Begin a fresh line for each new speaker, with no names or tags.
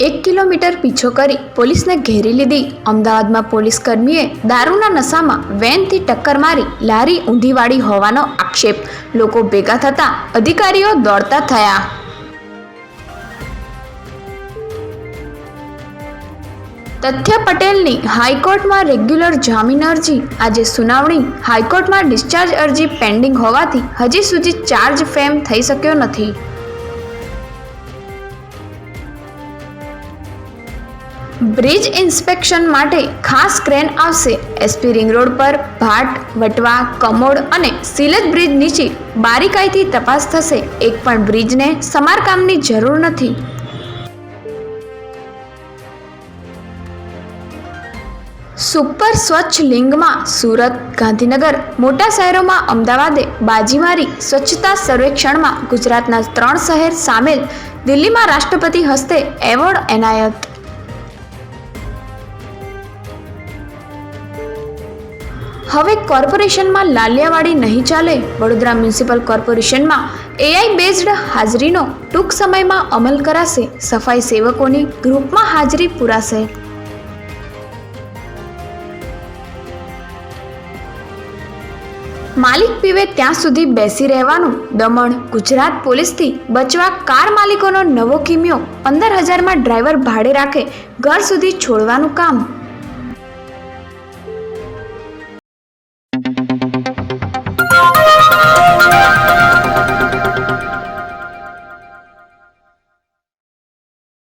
Kilometre પીછો કરી પોલીસને ઘેરી લીધી. અમદાવાદમાં પોલીસ કર્મીએ દારૂના નશામાં વેનથી ટક્કર મારી લારી ઊંધીવાળી હોવાનો આક્ષેપ. લોકો ભેગા થતા અધિકારીઓ દોડતા થયા. તથ્ય પટેલની હાઈકોર્ટમાં રેગ્યુલર જામીન અરજી. આજે સુનાવણી. હાઈકોર્ટમાં ડિસ્ચાર્જ અરજી પેન્ડિંગ હોવાથી હજી સુધી ચાર્જ ફેમ થઈ શક્યો નથી. બ્રિજ ઇન્સ્પેક્શન માટે ખાસ ક્રેન આવશે. એસપી રિંગ રોડ પર ભાટ, વટવા, કમોડ અને સિલત બ્રિજ નીચે બારીકાઈથી તપાસ થશે. એક પણ બ્રિજને સમારકામની જરૂર નથી. સુપર સ્વચ્છ લિંગમાં સુરત, ગાંધીનગર, મોટા શહેરોમાં અમદાવાદે બાજી મારી સ્વચ્છતા સર્વેક્ષણમાં ગુજરાતના ત્રણ શહેર સામેલ દિલ્હીમાં રાષ્ટ્રપતિ હસ્તે એવોર્ડ એનાયત. હવે કોર્પોરેશનમાં લાલિયાવાડી નહીં ચાલે. વડોદરા મ્યુનિસિપલ કોર્પોરેશનમાં એઆઈ બેઝડ હાજરીનો ટૂંક સમયમાં અમલ કરાશે. સફાઈ સેવકોની ગ્રુપમાં હાજરી પૂરાશે. માલિક પીવે ત્યાં સુધી બેસી રહેવાનું. દમણ, ગુજરાત પોલીસથી બચવા કાર માલિકોનો નવો કિમિયો. પંદર હજારમાં ડ્રાઈવર ભાડે રાખે. ઘર સુધી છોડવાનું કામ.